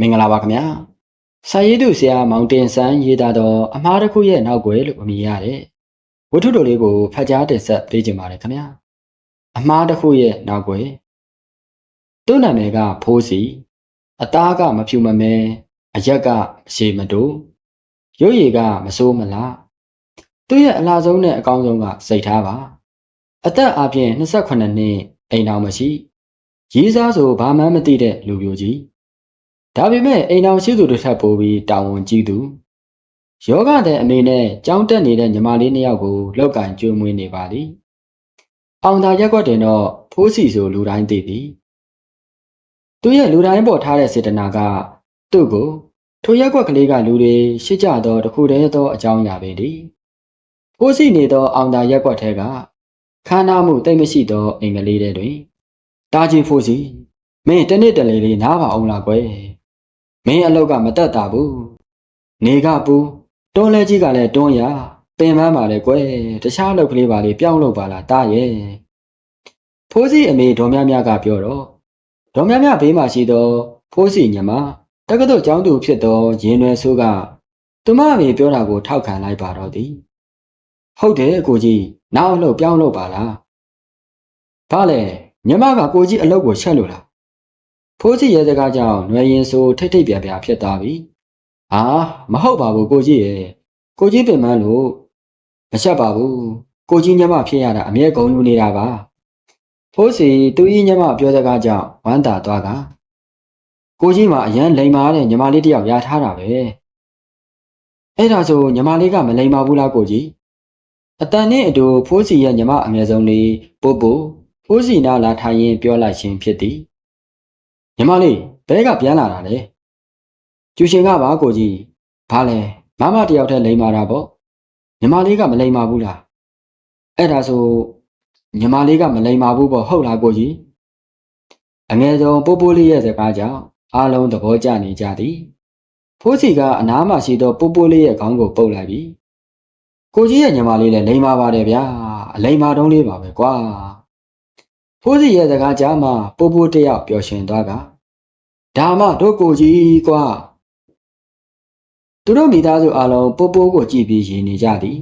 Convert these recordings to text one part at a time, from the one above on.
မင်္ဂလာပါခင်ဗျာစာရေးသူဆရာမောင်တင်ဆန်းရေးသားသောအမှားတစ်ခုရဲ့နောက်ွယ်လို့အမည်ရတဲ့ဝတ္ထုတော်လေးကိုဖတ်ကြားတင်ဆက်ပေးကြပါရခင်ဗျာအမှားတစ်ခုရဲ့နောက်ွယ်သူ့နာမည်ကဖိုးစီအသားကမဖြူမမဲအရက်ကရှေမတိုးရုပ်ရည်ကမစိုးမလားသူ့ရဲ့အလားဆုံးနဲ့အကောင်းဆုံးကစိတ်ထားပါအသက်အပြင်28နှစ်အိမ်တော်မရှိရေးစားဆိုဘာမှမသိတဲ့လူမျိုးကြီး ဒါပေမဲ့အိမ်တော်ရှိသူတစ်ထပ်ပိုးပြီးတာဝန်ကြီးသူယောဂတဲ့အမေနဲ့ကြောင်းတက်နေတဲ့ညီမလေးနှစ်ယောက်ကိုလောက်ကင်ကျွေးမွေးနေပါသည်အောင်သာရက်ကွက်တင်တော့ဖိုးစီဆိုလူတိုင်းသိသည်သူရဲ့လူတိုင်းပေါ်ထားတဲ့စေတနာကသူ့ကိုထိုရက်ကွက်ကလေးကလူတွေရှစ်ကြသောတခုတည်းသောအကြောင်းအရာပဲဒီဖိုးစီနေသောအောင်သာရက်ကွက်ထဲကခန္ဓာမှုတိတ်မရှိသောအိမ်ကလေးတွေတွင်တာကြီးဖိုးစီမင်းတနေ့တလေလေးနားပါအောင်လားကွယ် မင်းအလောက်ကမတက်တာဘူးနေကပူတွန်းလဲကြီးကလည်းတွန်းရပင်ပန်းပါလေကွယ်တခြားအလောက်ကလေးပါလေပြောင်းလို့ပါလားတားရဲ့ဖိုးစီအမေဒေါ်မြမြကပြောတော့ဒေါ်မြမြဘေးမှာရှိသောဖိုးစီညမတက္ကသိုလ်ကျောင်းသူဖြစ်သောရင်ရွယ်ဆိုးကသူမအမေပြောတာကိုထောက်ခံလိုက်ပါတော့သည်ဟုတ်တယ်ကိုကြီးနောက်အလုပ်ပြောင်းလို့ပါလားဘာလဲညမကကိုကြီးအလုပ်ကိုချက်လို့လား ဖိုးစီရဲ့စကားကြောင့်ຫນွေရင်ဆိုထိတ်ထိတ်ပြပြဖြစ်သွားပြီဟာမဟုတ်ပါဘူးကိုကြီးရဲ့ကိုကြီးပင်မလို့မချက်ပါဘူးကိုကြီးညမဖြစ်ရတာအမြဲကုန်ယူနေတာပါဖိုးစီသူဤညမပြောစကားကြောင့်ဝမ်းသာသွားကကိုကြီးမှာအရန်လိန်မာတဲ့ညီမလေးတယောက်ရထားတာပဲအဲ့ဒါဆိုညီမလေးကမလိန်မာဘူးလားကိုကြီးအတန်နဲ့အတူဖိုးစီရဲ့ညီမအငယ်ဆုံးလေးပို့ပို့ဖိုးစီနာလာထိုင်ရင်ပြောလိုက်ခြင်းဖြစ်သည် ညီမလေးဘဲကပြန်လာတာလေကျူရှင်ကပါကိုကြီးဘာလဲမမတယောက်တည်းလိန်မာတာပေါ့ညီမလေးကမလိန်မာဘူးလားအဲ့ဒါဆိုညီမလေးကမလိန်မာဘူးပေါ့ဟုတ်လားကိုကြီးအငယ်ဆုံးပိုးပိုးလေးရဲ့စကားကြောင့်အားလုံးသဘောကျနေကြသည်ဖိုးစီကအနားမှာရှိသောပိုးပိုးလေးရဲ့ခေါင်းကိုပုတ်လိုက်ပြီးကိုကြီးရဲ့ညီမလေးလည်းလိန်မာပါတယ်ဗျာအလိန်မာတုံးလေးပါပဲကွာ ဖိုးစီရဲ့စကားကြားမှာပိုးပိုးတယောက်ပျော်ရွှင်သွားကဒါမှတို့ကိုကြီးကွာသူတို့မိသားစုအားလုံးပိုးပိုးကိုကြည့်ပြီးရည်နေကြသည်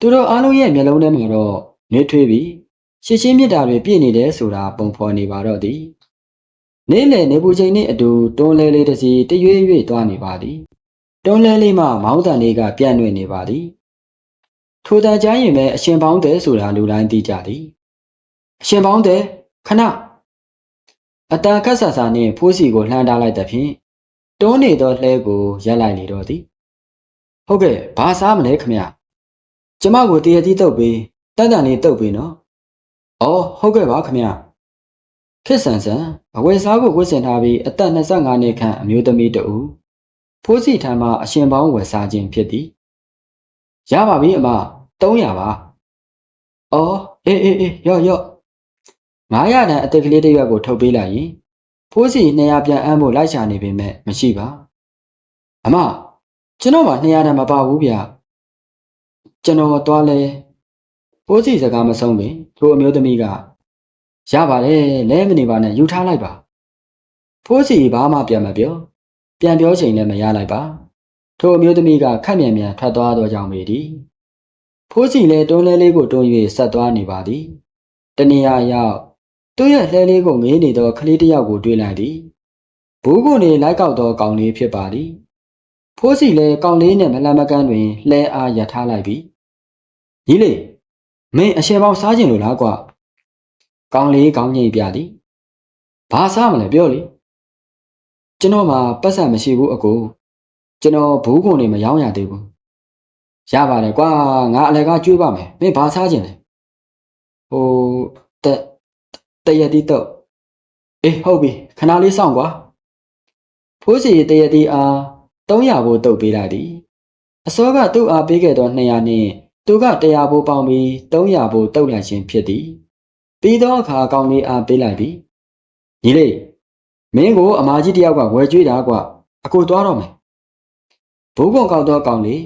သူတို့အားလုံးရဲ့မျက်လုံးထဲမှာတော့နှွေးထွေးပြီးရှစ်ချင်းမြတ်တာတွေပြည့်နေတယ်ဆိုတာပုံဖော်နေပါတော့သည်နေ့လည်နေပူချိန်နှင့်အတူတွန်းလဲလေးတစ်စီတရွေ့ရွေ့သွားနေပါသည်တွန်းလဲလေးမှမောင်းတန်လေးကပြန့်နှွေ့နေပါသည်ထိုတန်ချမ်းရင်ပဲအရှင်ပေါင်းတယ်ဆိုတာလူတိုင်းသိကြသည် အရှင်ပေါင်းတယ်ခဏအတန်ခက်ဆာဆာနှင့်ဖိုးစီကိုလှမ်းထားလိုက်သဖြင့်တွန်းနေသောလှဲကိုရက်လိုက်လေတော့သည်ဟုတ်ကဲ့ဘာစားမလဲခမကျမကိုတရတီးတုပ်ပေးတန်တန်လေးတုပ်ပေးနော်အော်ဟုတ်ကဲ့ပါခမခစ်ဆန်ဆန်အဝယ်စားကိုဝတ်ဆင်ထားပြီးအသက်25နှစ်ခန့်အမျိုးသမီးတဦးဖိုးစီထံမှအရှင်ပေါင်းဝယ်စားခြင်းဖြစ်သည်ရပါပြီအမ300ပါအော်အေးအေးအေးရော့ရော့ 900တန်အသက်ကလေးတစ်ရွက်ကိုထုတ်ပေးလိုက်ရင်ဖိုးစီ200ပြန်အမ်းဖို့လိုက်ရှာနေပေမဲ့မရှိပါအမကျွန်တော်မှ200တန်မပါဘူးဗျကျွန်တော်သွားလဲဖိုးစီစကားမဆုံးပင်ထိုအမျိုးသမီးကရပါတယ်လဲမနေပါနဲ့ယူထားလိုက်ပါဖိုးစီဘာမှပြန်မပြောပြန်ပြောချိန်လည်းမရလိုက်ပါထိုအမျိုးသမီးကခက်မြန်မြန်ထွက်သွားသောကြောင့်ပေသည်ဖိုးစီလည်းတွန်းလဲလေးကိုတွန်း၍ဆက်သွားနေပါသည်တနေရာရောက် သူ့ရဲ့လှဲလေးကိုငေးနေသောကလေးတစ်ယောက်ကိုတွေ့လိုက်သည်ဘူးကိုနေလိုက်ကောက်သောကောင်လေးဖြစ်ပါသည်ဖိုးစီလည်းကောင်လေးနဲ့မလန်မကန်းတွင်လှဲအားရထားလိုက်ပြီညီလေးမင်းအရှင်ပေါင်းစားခြင်းလို့လားကွာကောင်းလေးကောင်းငိမ့်ပြသည်ဘာစားမလဲပြောလေကျွန်တော်မှာပတ်စံမရှိဘူးအကိုကျွန်တော်ဘူးကုန်နေမရောင်းရသေးဘူးရပါတယ်ကွာငါအလကကျွေးပါမယ်မင်းဘာစားခြင်းလဲဟို တတရတိတော့အေးဟုတ်ပြီခဏလေးစောင့်ကွာဖိုးစီတရတိအား300ဘိုးတုတ်ပေးလိုက်သည်အစောကသူ့အားပေးခဲ့သော200နှင့်သူက100ဘိုးပေါင်းပြီး300ဘိုးတုတ်လိုက်ခြင်းဖြစ်သည်ပြီးသောအခါကောင်းလေးအားပေးလိုက်ပြီညီလေးမင်းကိုအမာကြီးတယောက်ကဝယ်ကြွေးတာကွအကိုသွားတော့မယ်ဘိုးကောင်ကောက်သောကောင်းလေး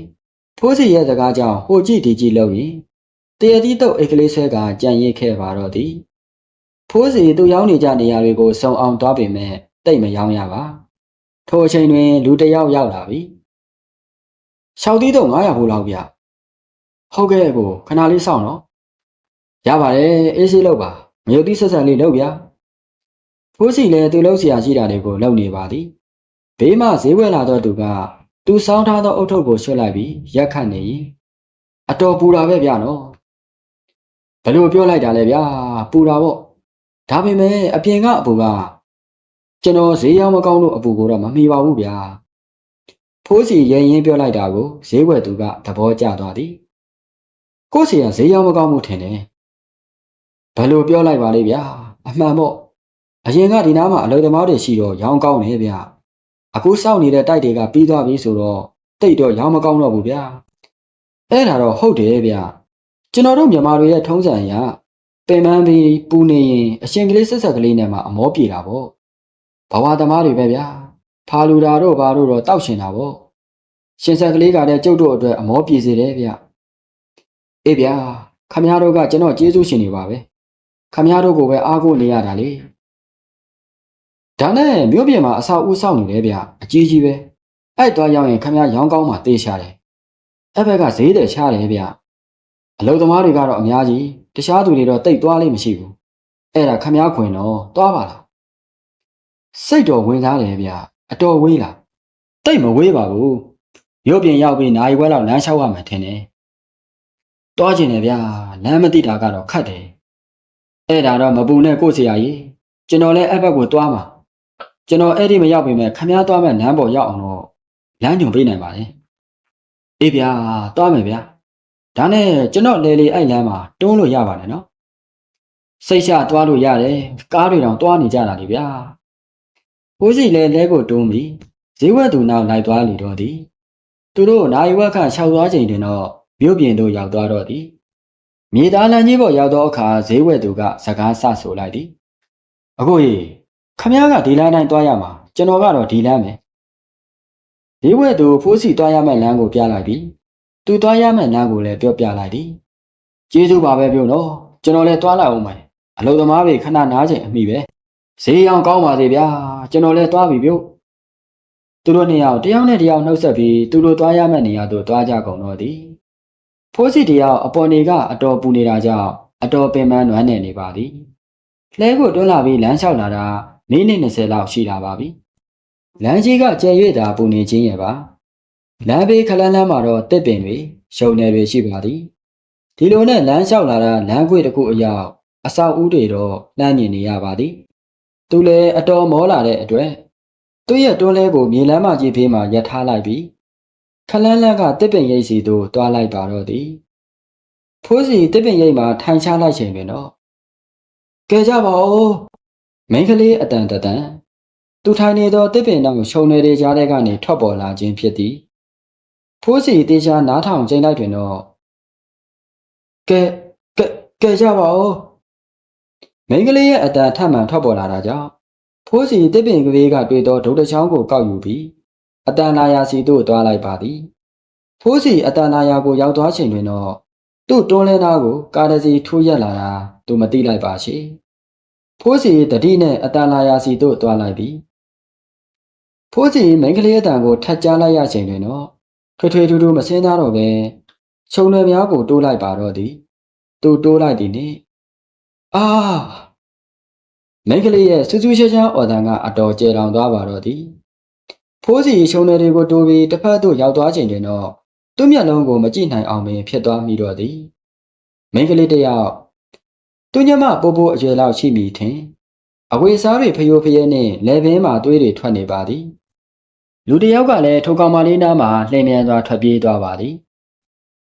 ဖိုးစီရဲ့စကားကြောင့်ဟိုကြည့်ဒီကြည့်လို့ရင်တရတိတုတ်အိတ်ကလေးဆွဲကကြံ့ရစ်ခဲ့ပါတော့သည် ဖိုးစီသူ့ရောက်နေကြနေရာတွေကိုစုံအောင်သွားပေမဲ့တိတ်မရောက်ရပါထိုအချိန်တွင်လူတယောက်ရောက်လာပြီရှောက်သီးတော့900ဘူးလောက်ဗျဟုတ်ကဲ့ကိုခဏလေးစောင့်နော်ရပါတယ်အေးဆေးလောက်ပါမြို့တိဆက်ဆံလေးလောက်ဗျဖိုးစီလည်းသူ့လောက်ဆရာရှိတာတွေကိုလောက်နေပါသည်ဘေးမှဈေးဝယ်လာတော့သူကသူစောင်းထားသောအုတ်ထုပ်ကိုရွှတ်လိုက်ပြီးရက်ခတ်နေ၏အတော်ပူတာပဲဗျနော်ဘယ်လိုပြောလိုက်တာလဲဗျာပူတာပေါ့ ဒါပေမဲ့အပြင်ကအပူကကျွန်တော်ဈေးရောက်မကောင်းလို့အပူကိုတော့မမီပါဘူးဗျာဖိုးစီရဲရင်ပြောလိုက်တာကိုဈေးဝယ်သူကသဘောကျသွားသည်ကိုယ့်စီကဈေးရောက်မကောင်းမှုထင်တယ်ဘယ်လိုပြောလိုက်ပါလိမ့်ဗျာအမှန်ပေါ့အရင်ကဒီနားမှာအလုပ်သမားတွေရှိတော့ရောင်းကောင်းနေဗျာအခုစောင့်နေတဲ့တိုက်တွေကပြီးသွားပြီဆိုတော့တိတ်တော့ရောင်းမကောင်းတော့ဘူးဗျာအဲ့ဒါတော့ဟုတ်တယ်ဗျာကျွန်တော်တို့မြန်မာတွေရဲ့ထုံးစံအရ ပင်ပန်းပြီးပူနေရင်အရှင်ကလေးဆက်ဆက်ကလေးနဲ့မှအမောပြေတာပေါ့ဘဝသမားတွေပဲဗျာဖာလူတာတို့ဘာတို့တော့တောက်ရှင်တာပေါ့ရှင်ဆက်ကလေးကလည်းကျုပ်တို့အတွက်အမောပြေစေတယ်ဗျအေးဗျာခမည်းတော်ကကျွန်တော်ကျေးဇူးရှင်နေပါပဲခမည်းတော်ကိုပဲအားကိုးနေရတာလေဒါနဲ့မြို့ပြင်မှာအဆောက်အဦဆောက်နေတယ်ဗျအကြီးကြီးပဲအဲ့တော့ရောက်ရင်ခမည်းရောင်းကောင်းမှတေးရှာတယ်အဲ့ဘက်ကဈေးတယ်ရှားတယ်ဗျအလုသမားတွေကတော့အများကြီး တခြားသူတွေတော့တိတ်သွားလိမ့်မရှိဘူးအဲ့ဒါခမည်းခွင်တော့သွားပါလားစိတ်တော်ဝင်စားတယ်ဗျအတော်ဝေးလားတိတ်မဝေးပါဘူးမြို့ပြင်ရောက်ပြီးနိုင်ဝဲလောက်လမ်းလျှောက်ရမှထင်တယ်တွားကျင်တယ်ဗျလမ်းမသိတာကတော့ခတ်တယ်အဲ့ဒါတော့မပူနဲ့ကို့ဆရာကြီးကျွန်တော်လည်းအဲ့ဘက်ကိုတွားမှာကျွန်တော်အဲ့ဒီမရောက်ပေမဲ့ခမည်းသွားမဲ့လမ်းပေါ်ရောက်အောင်တော့လမ်းညွန်ပေးနိုင်ပါလေအေးဗျာတွားမယ်ဗျာ ဒါနဲ့ကျွန်တော်လေလေအဲ့လမ်းမှာတွန်းလို့ရပါတယ်နော်စိတ်ချတွားလို့ရတယ်ကားတွေတောင်တွားနေကြတာလေဗျာဘိုးစီလည်းလဲကိုတွန်းပြီးဈေးဝက်သူနောက်လိုက်သွားလေတော့သည်သူတို့နိုင်ဝက်ခန့်ခြောက်သွားချိန်တွင်တော့မြို့ပြင်သို့ရောက်သွားတော့သည်မြေသားလမ်းကြီးပေါ်ရောက်သောအခါဈေးဝက်သူကစကားဆဆိုလိုက်သည်အကိုကြီးခမည်းကဒီလမ်းတိုင်းသွားရမှာကျွန်တော်ကတော့ဒီလမ်းပဲဈေးဝက်သူဖိုးစီသွားရမယ့်လမ်းကိုပြလိုက်ပြီး သူသွားရမယ့်လမ်းကိုလည်းပြောပြလိုက်သည်ကျေးဇူးပါပဲပြုနော်ကျွန်တော်လည်းသွားလိုက်အောင်မယ်အလုပ်သမားတွေခဏနားချိန်အမိပဲဈေးရောင်ကောင်းပါသေးဗျာကျွန်တော်လည်းသွားပြီပြုသူတို့နှစ်ယောက်တယောက်နဲ့တယောက်နှုတ်ဆက်ပြီးသူတို့သွားရမယ့်နေရာသို့သွားကြကုန်တော့သည်ဖိုးစီတယောက်အပေါ်နေကအတော်ပူနေတာကြောင့်အတော်ပင်ပန်းနွမ်းနယ်နေပါသည်လဲကိုတွန်းလာပြီးလမ်းလျှောက်လာတာမိနစ်20လောက်ရှိလာပါပြီလမ်းကြီးကကျဲ၍သာပူနေခြင်းရဲ့ပါ လမ်းဘေးခလန်းလန်းမှာတော့တစ်ပင်တွေရှုံနယ်တွေရှိပါသည်ဒီလိုနဲ့လမ်းလျှောက်လာတာလမ်းခွေတစ်ခုအရောက်အဆောက်အဦတွေတော့လှမ်းမြင်နေရပါသည်သူလည်းအတော်မောလာတဲ့အတွက်သူ့ရဲ့တွန်းလဲကိုမြေလမ်းမကြီးဖေးမှာရပ်ထားလိုက်ပြီးခလန်းလန်းကတစ်ပင်ရိပ်စီသို့တွားလိုက်ပါတော့သည်ဖိုးစီတစ်ပင်ရိပ်မှာထိုင်ချလိုက်ချိန်ပင်တော့ကဲကြပါဦးမိန်းကလေးအတန်တတန်သူထိုင်နေသောတစ်ပင်တောင်ရှုံနေကြားတဲ့ကနေထွက်ပေါ်လာခြင်းဖြစ်သည် ဖိုးစီတေချာနားထောင်ချိန်လိုက်တွင်တော့ကဲကဲကဲကြပါဦးမိန်းကလေးရဲ့အတန်ထပ်မံထွက်ပေါ်လာတာကြောင့်ဖိုးစီတစ်ပင်ကလေးကတွေ့သောဒုတ်တချောင်းကိုကောက်ယူပြီးအတန်နာယာစီသို့သွားလိုက်ပါသည်ဖိုးစီအတန်နာယာကိုရောက်သွားချိန်တွင်တော့သူ့တွန်းလဲသားကိုကားတစ်စီးထိုးရက်လာတာသူမသိလိုက်ပါရှိဖိုးစီတတိနဲ့အတန်နာယာစီသို့သွားလိုက်ပြီဖိုးစီမိန်းကလေးအတန်ကိုထပ်ကြားလိုက်ရချိန်တွင်တော့ ထွေထွေထူးထူးမစင်းသားတော့ပဲခြုံရွယ်များကိုတိုးလိုက်ပါတော့သည်သူတိုးလိုက်သည်နှင့်အာမိန်းကလေးရဲ့စူးစူးရှားရှားအော်တန်ကအတော်ကျယ်လောင်သွားပါတော့သည်ဖိုးစီရှုံနယ်တွေကိုတိုးပြီးတစ်ဖက်သို့ရောက်သွားချိန်တွင်တော့သူ့မျက်လုံးကိုမကြည့်နိုင်အောင်ပင်ဖြစ်သွားမိတော့သည်မိန်းကလေးတစ်ယောက်သူညမပိုးပိုးအရွယ်လောက်ရှိမိထင်အဝေစားတွေဖျိုးဖျဲနှင့်လေပင်မှသွေးတွေထွက်နေပါသည် လူတစ်ယောက်ကလည်းထိုကောင်မလေးနားမှာလှည့်မြန်စွာထွက်ပြေးသွားပါသည်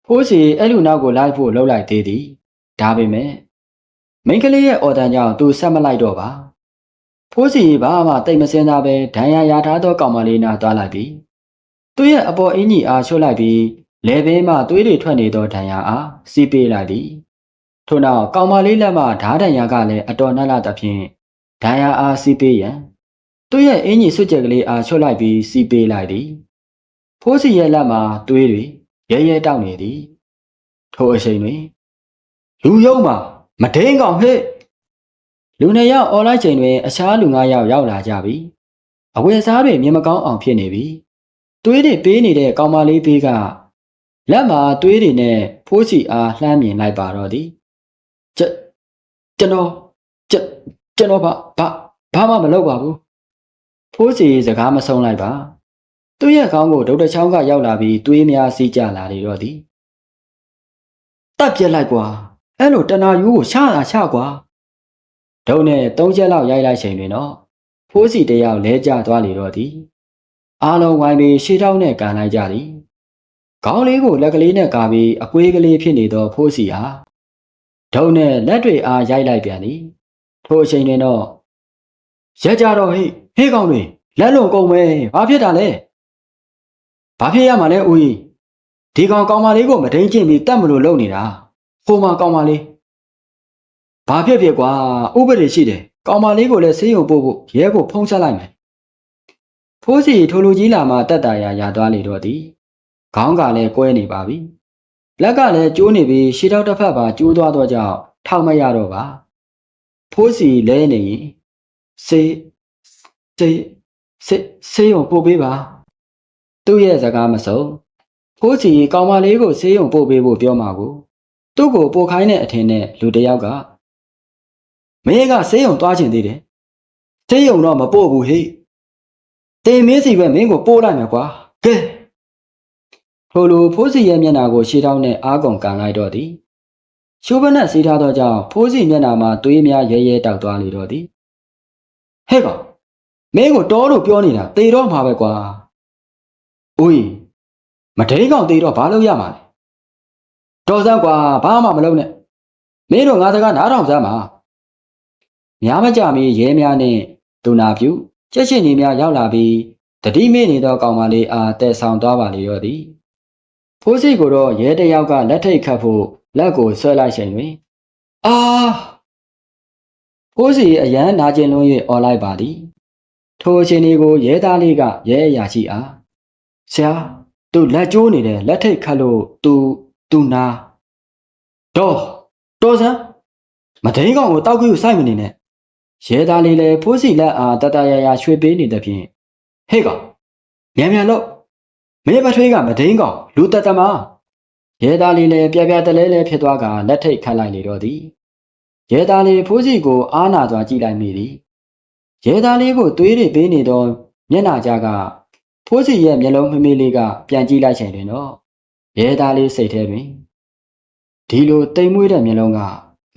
ဖိုးစီအဲ့လူနောက်ကိုလိုက်ဖို့လှုပ်လိုက်သေးသည်ဒါပေမဲ့မိန်းကလေးရဲ့အော်တန်ကြောင့်သူဆက်မလိုက်တော့ပါဖိုးစီဘာမှတိတ်မစင်းသားပဲဒဏ်ရာရထားသောကောင်မလေးနာသွားလိုက်ပြီးသူ့ရဲ့အပေါ်အင်းကြီးအားချွတ်လိုက်ပြီးလေဘေးမှသွေးတွေထွက်နေသောဒဏ်ရာအားစီးပေးလိုက်သည်ထို့နောက်ကောင်မလေးလက်မှဓားဒဏ်ရာကလည်းအတော်နှက်လာသဖြင့်ဒဏ်ရာအားစီးပေးရန် သူ့ရဲ့အင်းကြီးဆွတ်ကြက်ကလေးအားချွတ်လိုက်ပြီးစီးပေးလိုက်သည်ဖိုးစီရဲ့လက်မှသွေးတွေရဲရဲတောက်နေသည်ထိုအချိန်တွင်လူယုံမှာမဒိန်ကောင်ဟဲ့လူနှစ်ယောက်អော်လိုက်ချိန်တွင်အခြားလူ၅ယောက်ရောက်လာကြပြီအဝယ်စားတွေမြင်မကောင်းအောင်ဖြစ်နေပြီသွေးတွေပေးနေတဲ့ကောင်မလေးဘေးကလက်မှာသွေးတွေနဲ့ဖိုးစီအားလှမ်းမြင်လိုက်ပါတော့သည်ကျကျွန်တော်ကျကျွန်တော်ဘာဘာဘာမှမလုပ်ပါဘူး ဖိုးစီစကားမဆုံးလိုက်ပါသူ့ရဲ့ခေါင်းကိုဒေါက်တာချောင်းကရောက်လာပြီးသွေးများစီးကျလာလေတော့သည်တက်ပြက်လိုက်ကွာအဲ့လိုတနာယူကိုရှာတာရှာကွာဒုံနဲ့သုံးချက်လောက်ရိုက်လိုက်ချိန်တွင်တော့ဖိုးစီတယောက်လဲကျသွားလေတော့သည်အားလုံးဝိုင်းပြီးရှေးထောက်နဲ့ကန်လိုက်ကြသည်ခေါင်းလေးကိုလက်ကလေးနဲ့ကာပြီးအကွေးကလေးဖြစ်နေသောဖိုးစီဟာဒုံနဲ့လက်တွေအားရိုက်လိုက်ပြန်သည်ထိုအချိန်တွင်တော့ရက်ကြတော့ဟေ့ ဟေးကောင်တွေလက်လွန်ကုန်မယ်ဘာဖြစ်တာလဲဘာဖြစ်ရမှာလဲဦးကြီးဒီကောင်ကောင်မလေးကိုမဒိန်ကျင့်ပြီးတတ်မလို့လုပ်နေတာဟိုမှာကောင်မလေးဘာဖြစ်ဖြစ်ကွာဥပဒေရှိတယ်ကောင်မလေးကိုလည်းဆေးရုံပို့ဖို့ရဲကိုဖုံးဆက်လိုက်မယ်ဖိုးစီထိုလူကြီးလာမှတက်တာရရသွားလေတော့သည်ခေါင်းကလည်းကွဲနေပါပြီလက်ကလည်းကျိုးနေပြီးရှေးထောက်တစ်ဖက်ပါကျိုးသွားတော့ကြောင့်ထောက်မရတော့ပါဖိုးစီလဲနေရင် စေးစေးစေးဆေးရုံပို့ပေးပါသူ့ရဲ့စကားမစုံဖိုးစီကောင်မလေးကိုဆေးရုံပို့ပေးဖို့ပြောမှာကိုသူ့ကိုပို့ခိုင်းတဲ့အထင်နဲ့လူတစ်ယောက်ကမင်းကဆေးရုံသွားချင်သေးတယ်ဆေးရုံတော့မပို့ဘူးဟေ့တင်မင်းစီပဲမင်းကိုပို့လိုက်မယ်ကွာကဲထိုလိုဖိုးစီရဲ့မျက်နှာကိုရှေးထောင်းနဲ့အားကုန်ကန်လိုက်တော့သည်ရှိုးပနက်စီးထားသောကြောင့်ဖိုးစီမျက်နှာမှာသွေးများရဲရဲတောက်သွားလေတော့သည်ဟဲ့ကောင် မင်းကိုတောလို့ပြောနေတာတေတော့မှာပဲကွာဦးကြီးမဒိန်းကောင်တေတော့ဘာလို့ရမှာလဲတော်စမ်းကွာဘာမှမလုပ်နဲ့မင်းတို့ငါစကားနားထောင်စမ်းပါများမကြမီရဲများနဲ့ဒုနာပြုကြက်ရှင်ကြီးများရောက်လာပြီးတတိမေ့နေသောကောင်မလေးအားတဲဆောင်သွားပါလေရောသည်ဖိုးစီကိုတော့ရဲတယောက်ကလက်ထိတ်ခတ်ဖို့လက်ကိုဆွဲလိုက်ချိန်တွင်အာဖိုးစီအရန်နာကျင်လွန်း၍អော်လိုက်ပါသည် ထိုအချိန်လေးကိုရဲသားလေးကရဲအရာရှိအားဆရာသူလက်ကျိုးနေတယ်လက်ထိတ်ခတ်လို့သူသူနာတော့တော်စမ်းမဒိန်းကောင်ကိုတောက်ကြီးကိုစိုက်မနေနဲ့ရဲသားလေးလည်းဖိုးစီလက်အားတတရရရွှေပေးနေတဲ့ဖြင့်ဟေ့ကောင်မြန်မြန်လို့မင်းပထွေးကမဒိန်းကောင်လူတတမရဲသားလေးလည်းပြပြတလဲလဲဖြစ်သွားကလက်ထိတ်ခတ်လိုက်လေတော့သည်ရဲသားလေးဖိုးစီကိုအားနာစွာကြည့်လိုက်မိသည် ရဲသားလေးကိုသွေးတွေပေးနေတော့မျက်နှာကြားကဖိုးစီရဲ့မျက်လုံးမမေးလေးကပြန်ကြည့်လိုက်ချိန်တွင်တော့ရဲသားလေးစိတ်ထဲတွင်ဒီလိုတိမ်မွေးတဲ့မျက်လုံးက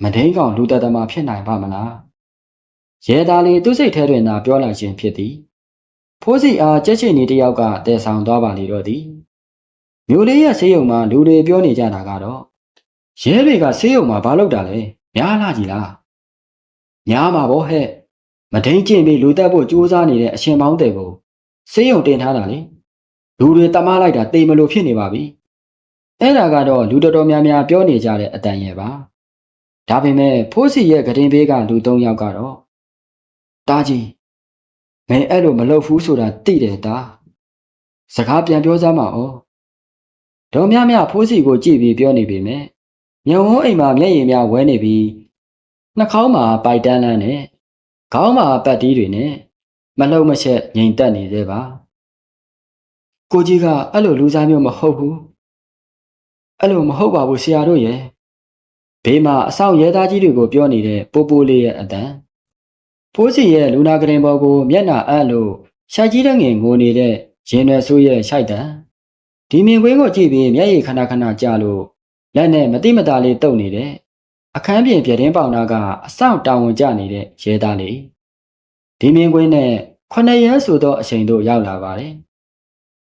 မဒိန်းကောင်လူတတမဖြစ်နိုင်ပါမလားရဲသားလေးသူ့စိတ်ထဲတွင်သာပြောလိုက်ခြင်းဖြစ်သည်ဖိုးစီအားကြက်ချင်နေတယောက်ကတဲဆောင်သွားပါလေတော့သည်မျိုးလေးရဲ့ဆေးရုံမှာလူတွေပြောနေကြတာကတော့ရဲတွေကဆေးရုံမှာဘာလုပ်တာလဲများလာကြီးလားများမှာဗောဟဲ့ မဒိန်ကျင့်ပြီးလူတက်ဖို့ကြိုးစားနေတဲ့အရှင်ပေါင်းတွေကိုဆေးရုံတင်ထားတာလေလူတွေတမလိုက်တာတိမ်မလို့ဖြစ်နေပါပြီအဲ့ဒါကတော့လူတော်တော်များများပြောနေကြတဲ့အတန်ရဲ့ပါဒါပေမဲ့ဖိုးစီရဲ့ဂရင်ဘေးကလူ၃ယောက်ကတော့တားကြီးမင်းအဲ့လိုမလုပ်ဘူးဆိုတာသိတယ်တာစကားပြန်ပြောစမ်းပါဦးဒေါ်မြမြဖိုးစီကိုကြည့်ပြီးပြောနေပေမဲ့မြုံဝန်းအိမ်မှာမျက်ရည်များဝဲနေပြီးနှာခေါင်းမှာပိုက်တန်းလန်းနဲ့ ခေါင်းမှာပတ်တီးတွေနဲ့မလှုပ်မချက်ငြိမ်သက်နေသေးပါကိုကြီးကအဲ့လိုလူစားမျိုးမဟုတ်ဘူးအဲ့လိုမဟုတ်ပါဘူးဆရာတို့ရဲ့ဘေးမှာအဆောင်ရဲသားကြီးတွေကိုပြောနေတဲ့ပိုးပိုးလေးရဲ့အတန်ဖိုးစီရဲ့လူနာကရင်ဘော်ကိုမျက်နှာအပ်လို့ရှာကြီးတဲ့ငင်ငိုနေတဲ့ရင်ရွယ်ဆိုးရဲ့ရှိုက်တံဒီမြင်ကွင်းကိုကြည့်ပြီးမျက်ရည်ခဏခဏကြာလို့လက်နဲ့မတိမတာလေးတုပ်နေတဲ့ အခန်းပြင်ပြတင်းပေါင်နာကအဆောင်တောင်ဝင်ကြနေတဲ့ရဲသားလေးဒီမြင်ကွင်းနဲ့ခொနရန်ဆိုသောအချိန်တို့ရောက်လာပါတယ်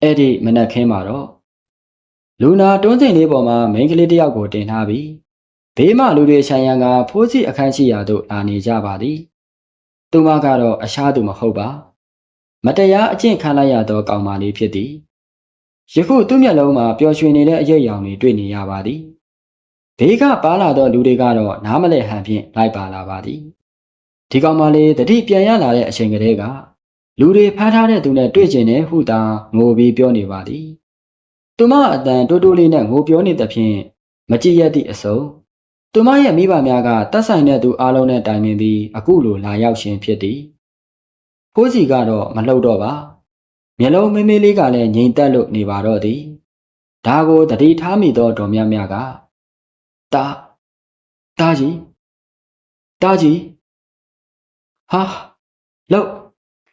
အဲ့ဒီမနက်ခင်းမှာတော့လူနာတွန်းစိန်လေးပေါ်မှာမိန်းကလေးတစ်ယောက်ကိုတင်ထားပြီးဘေးမှလူတွေဆိုင်ရန်ကဖိုးစီအခန်းရှိရာသို့လာနေကြပါသည်သူမကတော့အရှားသူမဟုတ်ပါ မတရားအကျင့်ခံလိုက်ရသောကောင်မလေးဖြစ်သည်ယခုသူ့မျက်လုံးမှာပျော်ရွှင်နေတဲ့အရေးအယောင်တွေတွေ့နေရပါသည် ဘေးကပါလာသောလူတွေကတော့နားမလဲဟန်ဖြင့်လိုက်ပါလာပါသည်ဒီကောင်မလေးတတိပြန်ရလာတဲ့အချိန်ကလေးကလူတွေဖမ်းထားတဲ့သူနဲ့တွေ့ကျင်တဲ့ဟုသာငိုပြီးပြောနေပါသည်သူမအတန်တိုးတိုးလေးနဲ့ငိုပြောနေသဖြင့်မကြည့်ရသည့်အစုံသူမရဲ့မိဘများကတတ်ဆိုင်တဲ့သူအားလုံးနဲ့တိုင်ပင်ပြီးအခုလိုလာရောက်ခြင်းဖြစ်သည်ဖိုဖိုးစီကတော့မလှုပ်တော့ပါမျက်လုံးမေးမေးလေးကလည်းငြိမ်သက်လို့နေပါတော့သည်ဒါကိုတတိထားမိသောဒေါ်မြမြက တာတာကြီးတာကြီးဟာလှုပ်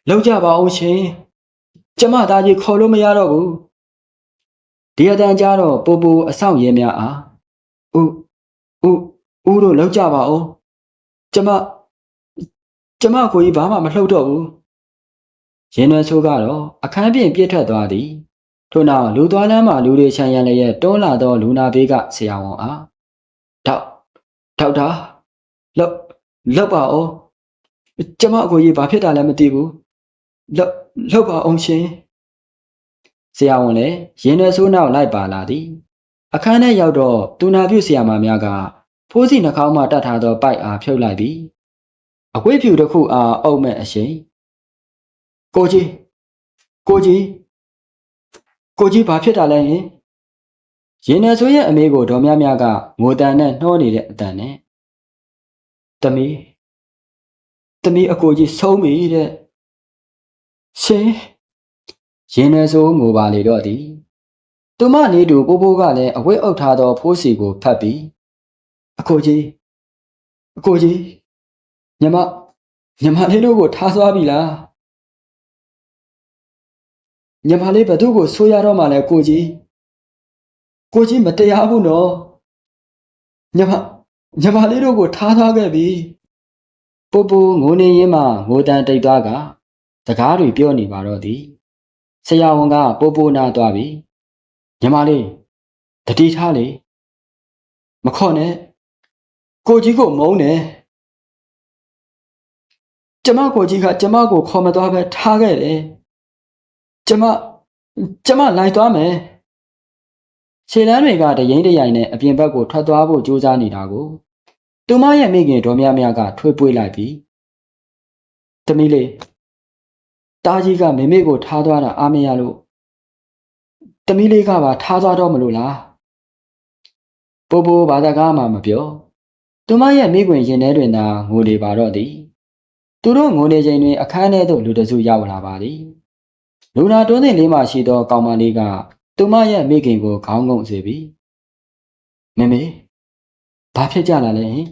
လှုပ်ကြပါအောင်ရှင်ကျမသားကြီးခေါ်လို့မရတော့ဘူးဒီအတန်ကြတော့ပူပူအဆောင်ရဲများအားဦးဦးဦးတို့လှုပ်ကြပါအောင်ကျမကျမကိုကြီးဘာမှမလှုပ်တော့ဘူးရင်ရွယ်ဆိုးကတော့အခန်းပြင်ပြစ်ထွက်သွားသည်ထို့နောက်လူသွားလမ်းမှာလူတွေခြံရံလည်းရဲ့တွန်းလာသောလူနာဘေးကဆရာဝန်အားဒေါက် ဒေါက်တာလှုပ်လှုပ်ပါအောင်ကျမအကိုကြီးဘာဖြစ်တာလဲမသိဘူးလှုပ်လှုပ်ပါအောင်ရှင်ဆရာဝန်လည်းရင်ရွယ်ဆိုးနောက်လိုက်ပါလာသည်အခန်းထဲရောက်တော့တူနာပြုဆရာမများကဖိုးစီနှာခေါင်းမှတတ်ထားသောပိုက်အားဖြုတ်လိုက်ပြီးအကွေးဖြူတစ်ခုအားအုပ်မဲ့အရှိန်ကိုကြီးကိုကြီးကိုကြီးဘာဖြစ်တာလဲဟင် ရင်နယ်ဆိုရဲ့အမေကိုဒေါ်မြမြကငိုတန်နဲ့နှောနေတဲ့အတန်နဲ့တမီးတမီးအကိုကြီးဆုံးပြီတဲ့ရှင်ရင်နယ်ဆိုငိုပါလေတော့သည်သူမနေတူပိုးပိုးကလည်းအဝတ်အုပ်ထားသောဖိုးစီကိုဖတ်ပြီးအကိုကြီးအကိုကြီးညီမညီမလေးတို့ကိုထားသွားပြီလားညီမလေးဘသူ့ကိုဆိုးရတော့မှလဲကိုကြီး ကိုကြီးမတရားဘူးနော်ညီမညီမလေးတို့ကိုထားသွားခဲ့ပြီပိုးပိုးငိုနေရင်မှငိုတန်တိတ်သွားကစကားတွေပြောနေပါတော့သည်ဆရာဝန်ကပိုးပိုးနာသွားပြီညီမလေးတတိထားလေမခေါ်နဲ့ကိုကြီးကိုမုန်းတယ်ကျမကိုကြီးကကျမကိုခေါ်မသွားပဲထားခဲ့တယ်ကျမကျမလိုက်သွားမယ် ခြေလမ်းတွေကတရင်တရိုင်နဲ့အပြင်ဘက်ကိုထွက်သွားဖို့ကြိုးစားနေတာကိုသူမရဲ့မိခင်ဒေါ်မြမြကထွေးပွေးလိုက်ပြီးတမီးလေးတားကြီးကမေမေကိုထားသွားတာအားမရလို့တမီးလေးကပါထားသွားတော့မလို့လားပိုးပိုးဘာသာကားမှမပြောသူမရဲ့မိခွင်ရင်ထဲတွင်သာငိုနေပါတော့သည်သူတို့ငိုနေချိန်တွင်အခန်းထဲသို့လူတစုရောက်လာပါသည်လူနာတွင်းသိလေးမှရှိသောကောင်မလေးက သူမရဲ့မိခင်ကိုခေါင်းငုံစေပြီးမမေဘာဖြစ်ကြလာလဲဟင်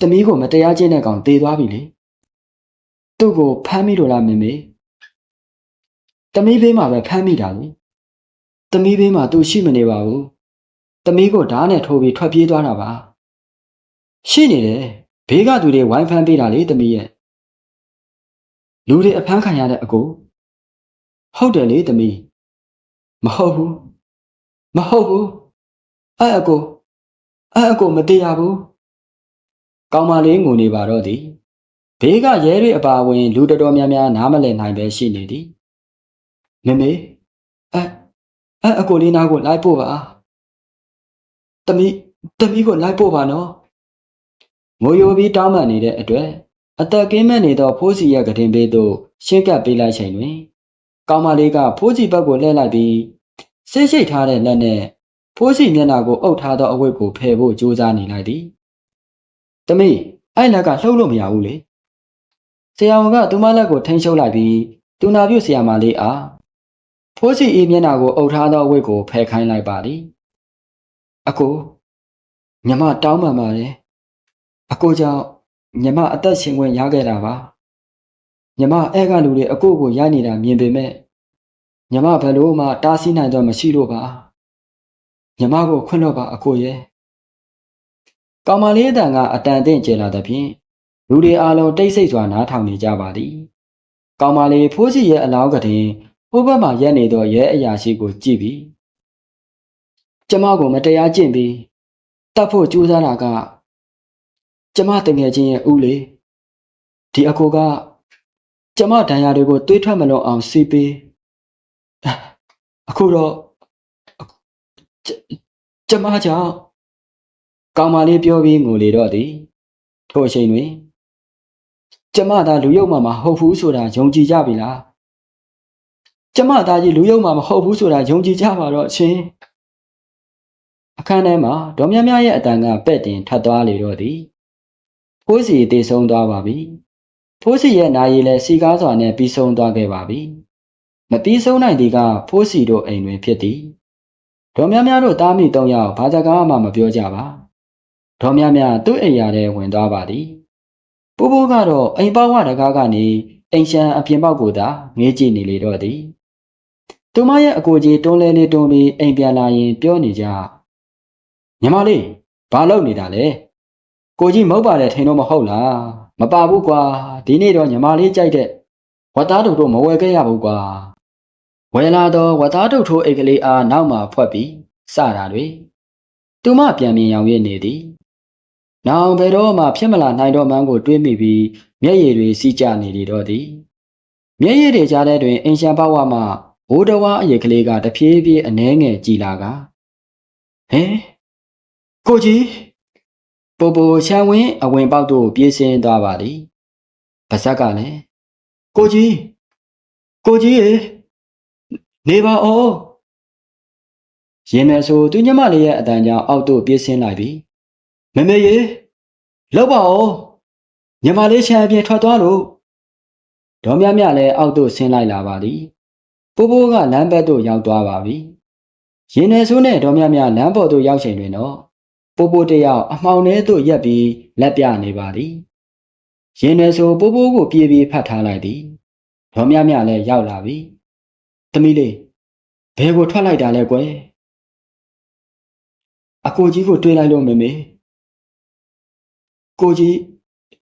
တမီးကိုမတရားကျင့်တဲ့ကောင်တေသွားပြီလေသူ့ကိုဖမ်းမိလို့လားမမေတမီးဘေးမှာပဲဖမ်းမိတာလေတမီးဘေးမှာသူရှိမနေပါဘူးတမီးကိုဓာတ်နဲ့ထိုးပြီးထွက်ပြေးသွားတာပါရှိနေတယ်ဘေးကသူတွေဝိုင်းဖမ်းပေးတာလေတမီးရဲ့လူတွေအဖမ်းခံရတဲ့အကို ဟုတ်တယ်လေတမီးမဟုတ်ဘူးမဟုတ်ဘူးအဲ့အကိုအဲ့အကိုမတရားဘူးကောင်းမလေးငိုနေပါတော့သည်ဘေးကရဲတွေအပါအဝင် လူတော်တော်များများနားမလည်နိုင်ပဲရှိနေသည်မမေအဲ့အဲ့အကိုလေးနားကိုလိုက်ပို့ပါတမီးတမီးကိုလိုက်ပို့ပါနော်ငိုယိုပြီးတောင်းပန်နေတဲ့အတွက်အသက်ကင်းမဲ့နေသောဖိုးစီရဲ့ကတင်ပေးသို့ရှင်းကပ်ပေးလိုက်ချိန်တွင် ကောင်မလေးကဖိုးစီဘက်ကိုလှည့်လိုက်ပြီးဆေးရှိတ်ထားတဲ့လက်နဲ့ဖိုးစီမျက်နှာကိုအုပ်ထားသောအဝတ်ကိုဖယ်ဖို့ကြိုးစားနေလိုက်သည်။တမီးအဲ့လက်ကလှုပ်လို့မရဘူးလေ။ဆရာဝန်ကသူမလက်ကိုထိန်းချုပ်လိုက်ပြီးတူနာပြုတ်ဆရာမလေးအားဖိုးစီအေးမျက်နှာကိုအုပ်ထားသောအဝတ်ကိုဖယ်ခိုင်းလိုက်ပါသည်။အကိုညီမတောင်းပန်ပါတယ်။အကိုကြောင့်ညီမအသက်ရှင်ခွင့်ရခဲ့တာပါ ညီမအဲ့ကလူတွေအကိုကိုရိုက်နေတာမြင်ပေမဲ့ညီမဘယ်လို့မှတားဆီးနိုင်တော့မရှိလို့ပါညီမကိုခွင့်တော့ပါအကိုရဲ့ကောင်မလေးအတန်ကအတန်တင့်ကျလာတဲ့ဖြင့်လူတွေအားလုံးတိတ်ဆိတ်စွာနားထောင်နေကြပါသည်ကောင်မလေးဖိုးစီရဲ့အလောင်းကတင်ဟိုဘက်မှာရက်နေသောရဲအရာရှိကိုကြည့်ပြီးကျမကိုမတရားကျင့်ပြီးတတ်ဖို့ကြိုးစားတာက ကျမတငယ်ချင်းရဲ့ဦးလေဒီအကိုက ကျမဒဏ်ရာတွေကိုတွေးထွက်မလို့အောင်စီးပေးအခုတော့ကျမကြောင့်ကောင်မလေးပြောပြီးငိုလေတော့သည်ထိုအချိန်တွင်ကျမသာလူယုံမှမဟုတ်ဘူးဆိုတာယုံကြည်ကြပြီလားကျမသားကြီးလူယုံမှမဟုတ်ဘူးဆိုတာယုံကြည်ကြပါတော့အချင်းအခန်းထဲမှာဒေါ်မြမြရဲ့အတန်ကပဲ့တင်ထပ်သွားလေတော့သည်ဖိုးစီတည်ဆုံးသွားပါပြီ ဖိုးစီရဲ့နာရီလည်းစီကားစွာနဲ့ပြီးဆုံးသွားခဲ့ပါပြီမပြီးဆုံးနိုင်သည်ကဖိုးစီတို့အိမ်တွင်ဖြစ်သည်ဒေါ်များများတို့တားမိ၃ယောက်ဘာစကားမှမပြောကြပါဒေါ်များများသူ့အိမ်ရထဲဝင်သွားပါသည်ပိုးပိုးကတော့အိမ်ပေါက်ဝတကားကနေအိမ်ရှံအပြင်ပေါက်ကိုသာငေးကြည့်နေလေတော့သည်သူမရဲ့အကိုကြီးတွန်းလဲလေးတွန်းပြီးအိမ်ပြန်လာရင်ပြောနေကြညီမလေးဘာလုပ်နေတာလဲကိုကြီးမဟုတ်ပါနဲ့ထင်တော့မဟုတ်လား မပါဘူးကွာဒီနေ့တော့ညီမလေးကြိုက်တဲ့ဝတ်သားတို့တို့မဝယ်ခဲ့ရဘူးကွာဝယ်လာတော့ဝတ်သားတို့ထိုးအိတ်ကလေးအားနောက်မှဖွက်ပြီးစတာတွေသူမပြန်မြင်ရောင်ရည်နေသည်နောင်ဘယ်တော့မှဖြစ်မလာနိုင်တော့မှန်းကိုတွေးမိပြီးမျက်ရည်တွေစီးကျနေလေတော့သည်မျက်ရည်တွေကြားထဲတွင်အင်ရှန်ဘဝမှဘိုးတော်ဝါအရေးကလေးကတဖြည်းဖြည်းအနှဲငယ်ကြည်လာကဟဲကိုကြီး ပိုပိုချမ်းဝင်းအဝင်ပေါက်တို့ပြေးဆင်းသွားပါသည်ပါဇက်ကလည်းကိုကြီးကိုကြီးရေနေပါဦးရင်မဲဆိုသူညမလေးရဲ့အတန်ကြောင့်အောက်သို့ပြေးဆင်းလိုက်ပြီးမမေရေလောက်ပါဦးညီမလေးချမ်းအပြင်ထွက်သွားလို့ဒေါ်မြမြလည်းအောက်သို့ဆင်းလိုက်လာပါသည်ပိုးပိုးကလမ်းဘက်သို့ရောက်သွားပါပြီရင်နယ်ဆိုးနဲ့ဒေါ်မြမြလမ်းပေါ်သို့ရောက်ချိန်တွင်တော့ ပိုးပိုးတယောက်အမှောင်ထဲသို့ရက်ပြီးလက်ပြနေပါသည်ရင်နယ်ဆိုပိုးပိုးကိုပြေးပြီးဖတ်ထားလိုက်သည်ဒေါ်မြမြလည်းရောက်လာပြီသမီးလေးဘယ်ကိုထွက်လိုက်တာလဲကွယ်အကိုကြီးကိုတွေးလိုက်လို့မမေကိုကြီး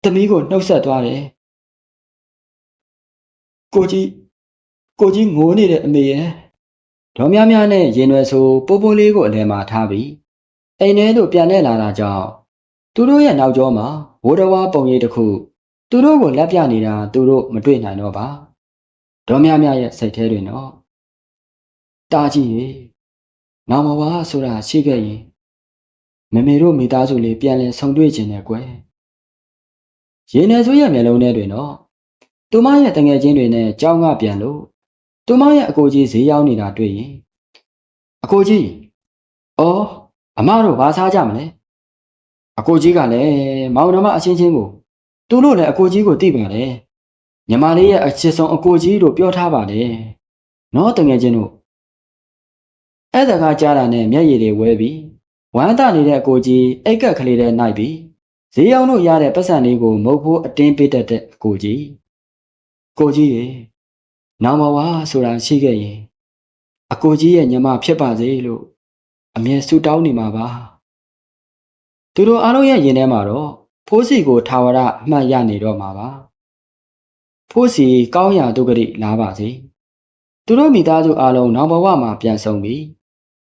သမီးကိုနှုတ်ဆက်သွားတယ်ကိုကြီးကိုကြီးငိုးနေတဲ့အမေရဲ့ဒေါ်များများနဲ့ရင်ရွယ်ဆိုပိုးပိုးလေးကိုအလဲမှာထားပြီး အိမ်ထဲသို့ပြန်လဲလာတာကြောင့်သူတို့ရဲ့နောက်ကျောမှာဝိုးတော်ဝါပုံရိပ်တစ်ခုသူတို့ကိုလက်ပြနေတာသူတို့မတွေ့နိုင်တော့ပါဒေါ်များများရဲ့စိတ်ထဲတွင်တော့တာကြီးရေနောင်မဝါဆိုတာရှိခဲ့ရင်မမေတို့မိသားစုလေးပြန်လဲဆုံတွေ့ခြင်းနဲ့ကွယ်ရင်းနေဆိုးရဲ့မျက်လုံးထဲတွင်တော့သူမရဲ့တငယ်ချင်းတွေနဲ့ကြောင်းကပြန်လို့သူမရဲ့အကိုကြီးဈေးရောက်နေတာတွေ့ရင်အကိုကြီးအော် အမတို့ဘာစားကြမလဲအကိုကြီးကလည်းမောင်နှမအချင်းချင်းကိုသူတို့လည်းအကိုကြီးကိုသိပါလေညီမလေးရဲ့အချစ်ဆုံးအကိုကြီးတို့ပြောထားပါလေနော်တငယ်ချင်းတို့အဲ့ဒါကကြားတာနဲ့မျက်ရည်တွေဝဲပြီးဝမ်းသာနေတဲ့အကိုကြီးအိတ်ကက်ကလေးနဲ့နိုင်ပြီးဈေးအောင်တို့ရတဲ့ပတ်စံလေးကိုမုတ်ဖို့အတင်းပေးတတ်တဲ့အကိုကြီးကိုကြီးရေနောင်မဝါဆိုတာရှိခဲ့ရင်အကိုကြီးရဲ့ညီမဖြစ်ပါစေလို့ အမြဲဆုတောင်းနေမှာပါသူတို့အားလုံးရဲ့ရင်ထဲမှာတော့ဖိုးစီကိုထာဝရအမှတ်ရနေတော့မှာပါဖိုးစီကောင်းရာဒုက္ခရိလာပါစေသူတို့မိသားစုအားလုံးနောင်ဘဝမှာပြန်ဆောင်ပြီး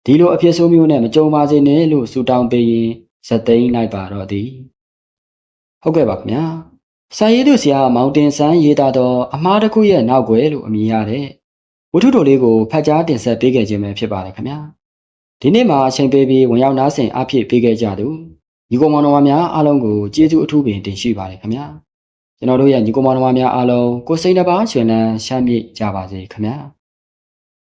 ဒီလိုအဖြစ်ဆိုးမျိုးနဲ့မကြုံပါစေနဲ့လို့ဆုတောင်းပေးရင်ဇသိန်းလိုက်ပါတော့သည်ဟုတ်ကဲ့ပါခင်ဗျာစာရေးသူဆရာမောင်တင်ဆန်းရေးသားသောအမှားတစ်ခုရဲ့နောက်ွယ်လို့အမည်ရတဲ့ဝတ္ထုတော်လေးကိုဖတ်ကြားတင်ဆက်ပေးခဲ့ခြင်းပဲဖြစ်ပါတယ်ခင်ဗျာ ဒီနေ့မှာအချိန်ပေးပြီးဝင်ရောက်နားဆင်အဖြစ်ပေးခဲ့ကြသူညီကောင်မောင်တော်များအားလုံးကိုကျေးဇူးအထူးပင်တင်ရှိပါတယ်ခင်ဗျာကျွန်တော်တို့ရဲ့ညီကောင်မောင်တော်များအားလုံးကိုစိတ်နှပါရှင်လန်းရှမ်းမြေ့ကြပါစေခင်ဗျာ